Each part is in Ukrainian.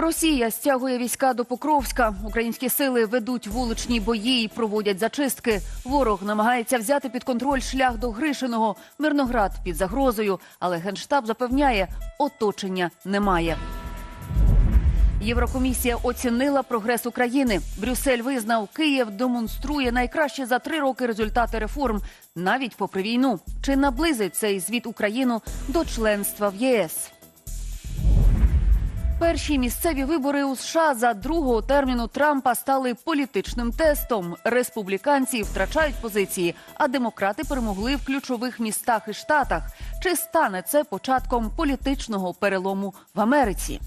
Росія стягує війська до Покровська. Українські сили ведуть вуличні бої і проводять зачистки. Ворог намагається взяти під контроль шлях до Гришиного. Мирноград під загрозою, але генштаб запевняє, оточення немає. Єврокомісія оцінила прогрес України. Брюссель визнав, Київ демонструє найкращі за три роки результати реформ, навіть попри війну. Чи наблизить цей звіт Україну до членства в ЄС? Перші місцеві вибори у США за другого терміну Трампа стали політичним тестом. Республіканці втрачають позиції, а демократи перемогли в ключових містах і штатах. Чи стане це початком політичного перелому в Америці?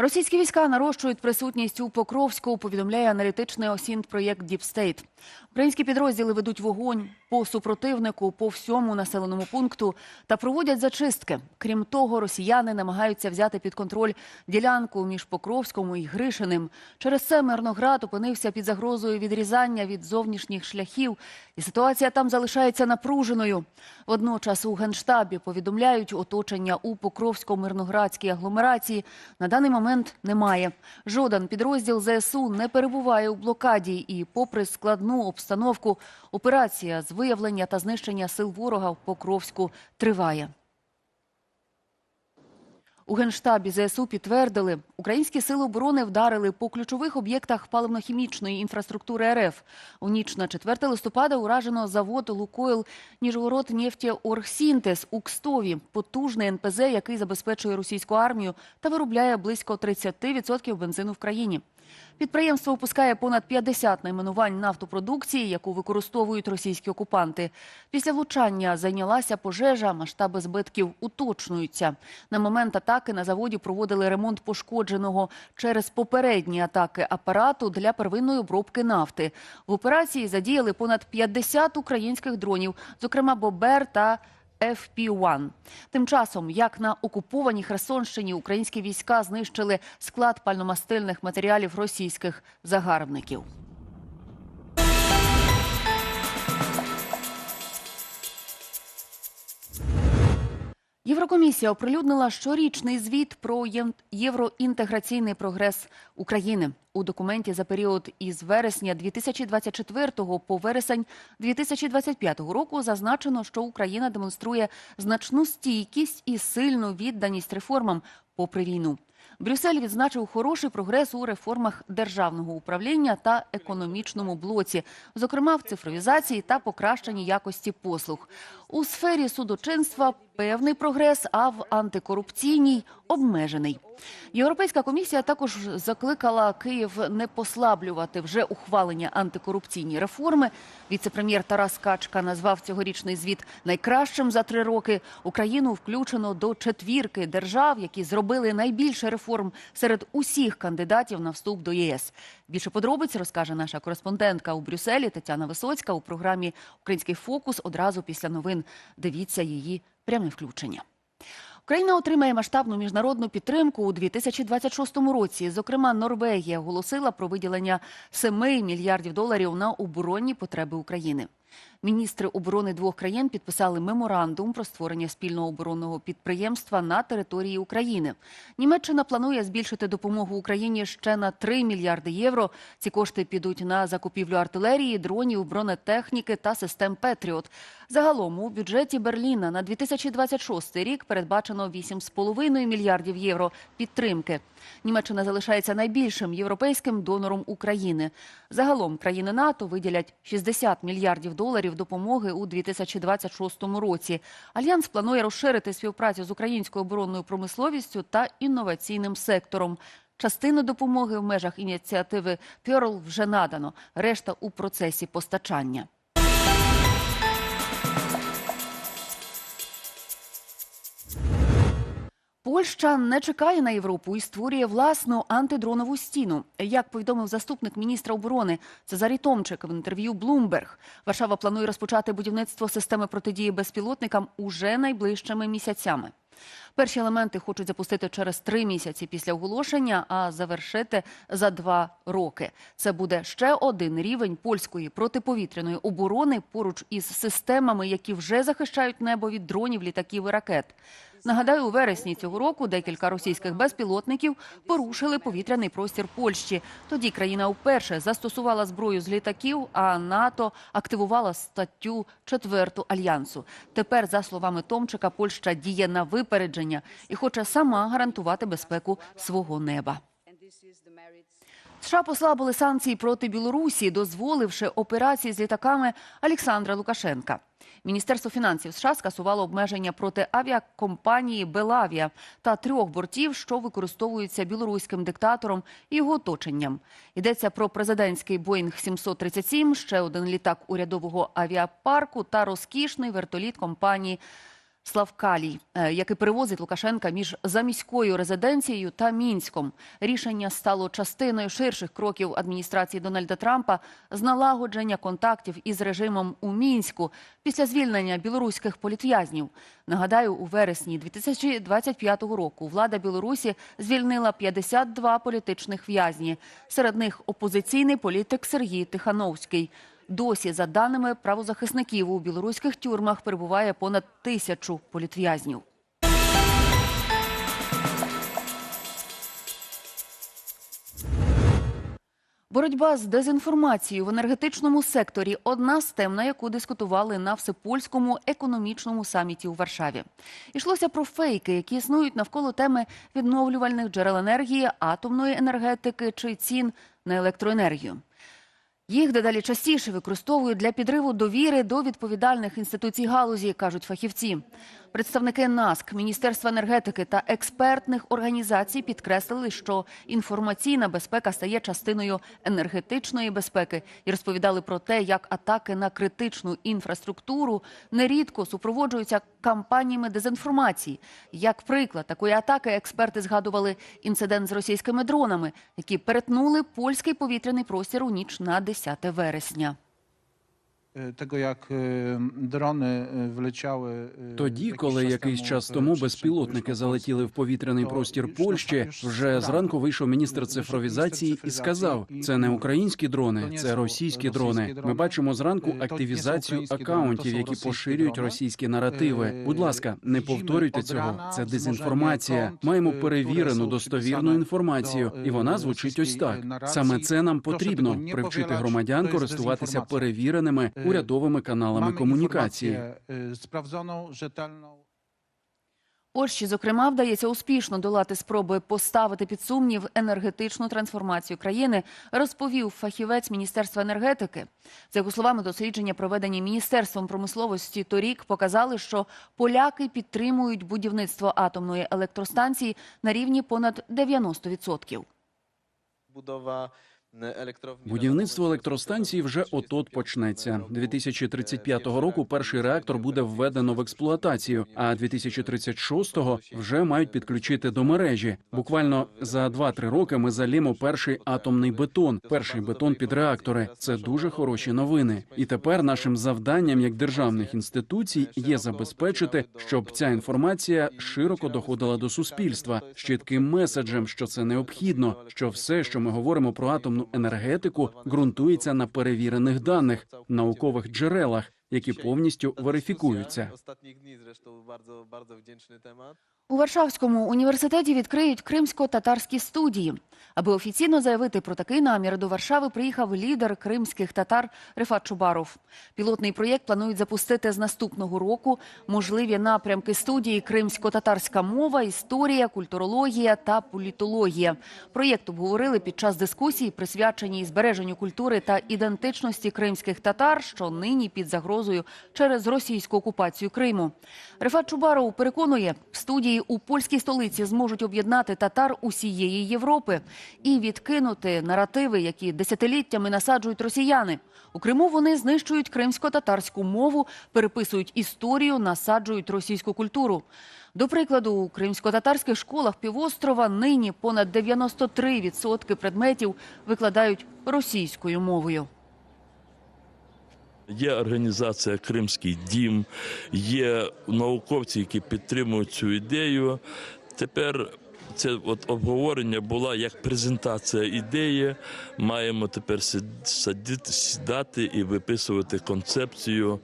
Російські війська нарощують присутність у Покровську. Повідомляє аналітичний осінт проєкт Діпстейт. Українські підрозділи ведуть вогонь по супротивнику по всьому населеному пункту та проводять зачистки. Крім того, росіяни намагаються взяти під контроль ділянку між Покровськом і Гришиним. Через це Мирноград опинився під загрозою відрізання від зовнішніх шляхів, і ситуація там залишається напруженою. Водночас у генштабі повідомляють оточення у Покровсько-мирноградській агломерації. На даний момент немає. Жоден підрозділ ЗСУ не перебуває у блокаді, і, попри складну обстановку, операція з виявлення та знищення сил ворога в Покровську триває. У генштабі ЗСУ підтвердили, українські сили оборони вдарили по ключових об'єктах паливно-хімічної інфраструктури РФ. У ніч на 4 листопада уражено завод «Лукойл» Ніжгород Оргсінтез у Кстові, потужний НПЗ, який забезпечує російську армію та виробляє близько 30% бензину в країні. Підприємство випускає понад 50 найменувань нафтопродукції, яку використовують російські окупанти. Після влучання зайнялася пожежа, масштаби збитків уточнюються. На момент атаки на заводі проводили ремонт пошкодженого через попередні атаки апарату для первинної обробки нафти. В операції задіяли понад 50 українських дронів, зокрема Бобер та FP-1. Тим часом, як на окупованій Херсонщині, українські війська знищили склад пальномастильних матеріалів російських загарбників. Єврокомісія оприлюднила щорічний звіт про євроінтеграційний прогрес України. У документі за період із вересня 2024 по вересень 2025 року зазначено, що Україна демонструє значну стійкість і сильну відданість реформам попри війну. Брюссель відзначив хороший прогрес у реформах державного управління та економічному блоці, зокрема в цифровізації та покращенні якості послуг. У сфері судочинства певний прогрес, а в антикорупційній обмежений. Європейська комісія також закликала Київ не послаблювати вже ухвалення антикорупційні реформи. Віце-прем'єр Тарас Качка назвав цьогорічний звіт найкращим за три роки. Україну включено до четвірки держав, які зробили найбільше реформ серед усіх кандидатів на вступ до ЄС. Більше подробиць розкаже наша кореспондентка у Брюсселі Тетяна Висоцька у програмі Український фокус одразу після новин. Дивіться її пряме включення. Україна отримає масштабну міжнародну підтримку у 2026 році. Зокрема, Норвегія оголосила про виділення 7 мільярдів доларів на оборонні потреби України. Міністри оборони двох країн підписали меморандум про створення спільного оборонного підприємства на території України. Німеччина планує збільшити допомогу Україні ще на 3 мільярди євро. Ці кошти підуть на закупівлю артилерії, дронів, бронетехніки та систем Петріот. Загалом у бюджеті Берліна на 2026 рік передбачено 8,5 мільярдів євро підтримки. Німеччина залишається найбільшим європейським донором України. Загалом країни НАТО виділять 60 мільярдів доларів допомоги у 2026 році. Альянс планує розширити співпрацю з українською оборонною промисловістю та інноваційним сектором. Частину допомоги в межах ініціативи Pearl вже надано, решта у процесі постачання. Польща не чекає на Європу і створює власну антидронову стіну. Як повідомив заступник міністра оборони Цезарій Томчик в інтерв'ю Bloomberg, Варшава планує розпочати будівництво системи протидії безпілотникам уже найближчими місяцями. Перші елементи хочуть запустити через три місяці після оголошення, а завершити за два роки. Це буде ще один рівень польської протиповітряної оборони поруч із системами, які вже захищають небо від дронів, літаків і ракет. Нагадаю, у вересні цього року декілька російських безпілотників порушили повітряний простір Польщі. Тоді країна вперше застосувала зброю з літаків, а НАТО активувала статтю 4 альянсу. Тепер, за словами Томчика, Польща діє на випередження і хоче сама гарантувати безпеку свого неба. США послабили санкції проти Білорусі, дозволивши операції з літаками Олександра Лукашенка. Міністерство фінансів США скасувало обмеження проти авіакомпанії Белавія та трьох бортів, що використовуються білоруським диктатором і його оточенням. Йдеться про президентський Боїнг 737, ще один літак урядового авіапарку та розкішний вертоліт компанії Славкалій, е, який перевозить Лукашенка між заміською резиденцією та мінськом. Рішення стало частиною ширших кроків адміністрації Дональда Трампа з налагодження контактів із режимом у мінську після звільнення білоруських політв'язнів. Нагадаю, у вересні 2025 року влада Білорусі звільнила 52 політичних в'язні. Серед них опозиційний політик Сергій Тихановський. Досі, за даними правозахисників, у білоруських тюрмах перебуває понад тисячу політв'язнів. Боротьба з дезінформацією в енергетичному секторі одна з тем, на яку дискутували на всепольському економічному саміті у Варшаві. Ішлося про фейки, які існують навколо теми відновлювальних джерел енергії, атомної енергетики чи цін на електроенергію. Їх дедалі частіше використовують для підриву довіри до відповідальних інституцій галузі, кажуть фахівці. Представники НАСК, Міністерства енергетики та експертних організацій підкреслили, що інформаційна безпека стає частиною енергетичної безпеки і розповідали про те, як атаки на критичну інфраструктуру нерідко супроводжуються кампаніями дезінформації. Як приклад такої атаки, експерти згадували інцидент з російськими дронами, які перетнули польський повітряний простір у ніч на 10 вересня. Tego, jak e, drony e, wleciały. e, Тоді, коли якийсь час тому безпілотники залетіли в повітряний простір Польщі, вже зранку вийшов міністр цифровізації і сказав: це не українські дрони, це російські дрони. дрони. Ми бачимо зранку Е, активізацію дрони, акаунтів, які поширюють російські наративи. Е, Будь ласка, не повторюйте цього. Це дезінформація. Маємо е, перевірену достовірну інформацію, і вона е, звучить ось так. е. Саме це нам потрібно привчити громадян користуватися перевіреними Е, урядовими каналами комунікації. e. Польщі, зокрема, вдається успішно долати спроби поставити під сумнів енергетичну трансформацію країни, розповів фахівець Міністерства енергетики. За його словами, дослідження, проведені Міністерством промисловості торік, показали, що поляки підтримують будівництво атомної електростанції на рівні понад 90%. Budowa e, elektrowni. Будівництво електростанції вже от-от почнеться. 2035 року перший реактор буде введено в експлуатацію, а 2036-го вже мають підключити до мережі. Буквально за 2-3 роки ми залімо перший атомний бетон, перший бетон під реактори. Це дуже хороші новини. І тепер нашим завданням як державних інституцій є забезпечити, щоб ця інформація широко доходила до суспільства з чітким меседжем, що це необхідно, що все, що ми говоримо про атомну енергетику, ґрунтується на перевірених даних, наукових джерелах, які повністю верифікуються. У Варшавському університеті відкриють кримсько-татарські студії. Аби офіційно заявити про такий намір, до Варшави приїхав лідер кримських татар Рифат Чубаров. Пілотний проєкт планують запустити з наступного року. Можливі напрямки студії кримсько-татарська мова, історія, культурологія та політологія. Проєкт обговорили під час дискусії, присвяченій збереженню культури та ідентичності кримських татар, що нині під загрозою через російську окупацію Криму. Рифат Чубаров переконує, студії у польській столиці зможуть об'єднати татар усієї Європи і відкинути наративи, які десятиліттями насаджують росіяни. У Криму вони знищують кримсько-татарську мову, переписують історію, насаджують російську культуру. До прикладу, у кримсько-татарських школах півострова нині понад 93% предметів викладають російською мовою. Є організація Кримський дім, є науковці, які підтримують цю ідею. Тепер це от обговорення була як презентація ідеї. Маємо тепер сидіти- сідати і виписувати концепцію,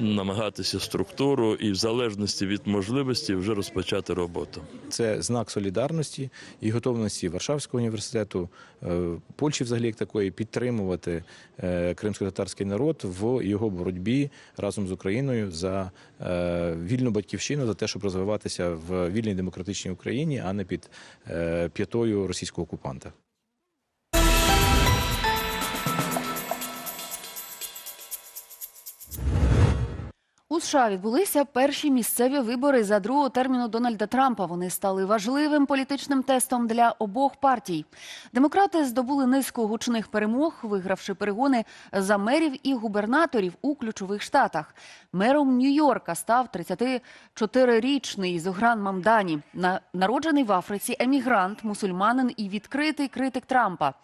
намагатися структуру і в залежності від можливості вже розпочати роботу. Це знак солідарності і готовності Варшавського університету, е, Польщі взагалі як такої підтримувати е, кримсько-татарський народ в його боротьбі разом з Україною за е, вільну батьківщину, за те, щоб розвиватися в вільній демократичній Україні, а не під п'ятою російського окупанта. У США відбулися перші місцеві вибори за другого терміну Дональда Трампа. Вони стали важливим політичним тестом для обох партій. Демократи здобули низку гучних перемог, вигравши перегони за мерів і губернаторів у ключових штатах. Мером Нью-Йорка став 34-річний Зогран Мамдані, народжений в Африці емігрант, мусульманин і відкритий критик Трампа.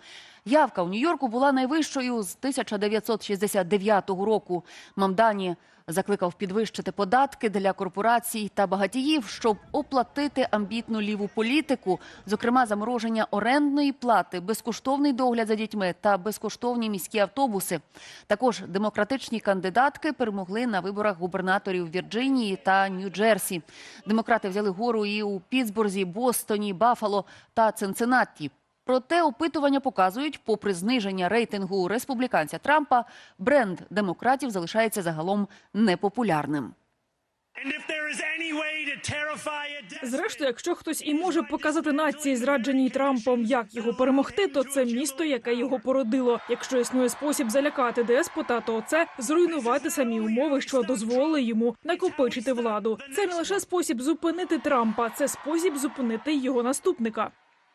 Явка у Нью-Йорку була найвищою з 1969 року. Мамдані закликав підвищити податки для корпорацій та багатіїв, щоб оплатити амбітну ліву політику, зокрема замороження орендної плати, безкоштовний догляд за дітьми та безкоштовні міські автобуси. Також демократичні кандидатки перемогли на виборах губернаторів Вірджинії та Нью-Джерсі. Демократи взяли гору і у Пітсбурзі, Бостоні, Баффало та Цинциннатті. Проте опитування показують, попри зниження рейтингу республіканця Трампа, бренд демократів залишається загалом непопулярним. Зрештою, якщо хтось і може показати нації, зрадженій Трампом, як його перемогти, то це місто, яке його породило. Якщо існує спосіб залякати деспота, то це зруйнувати самі умови, що дозволили йому накопичити владу. Це не лише спосіб зупинити Трампа, це спосіб зупинити його наступника.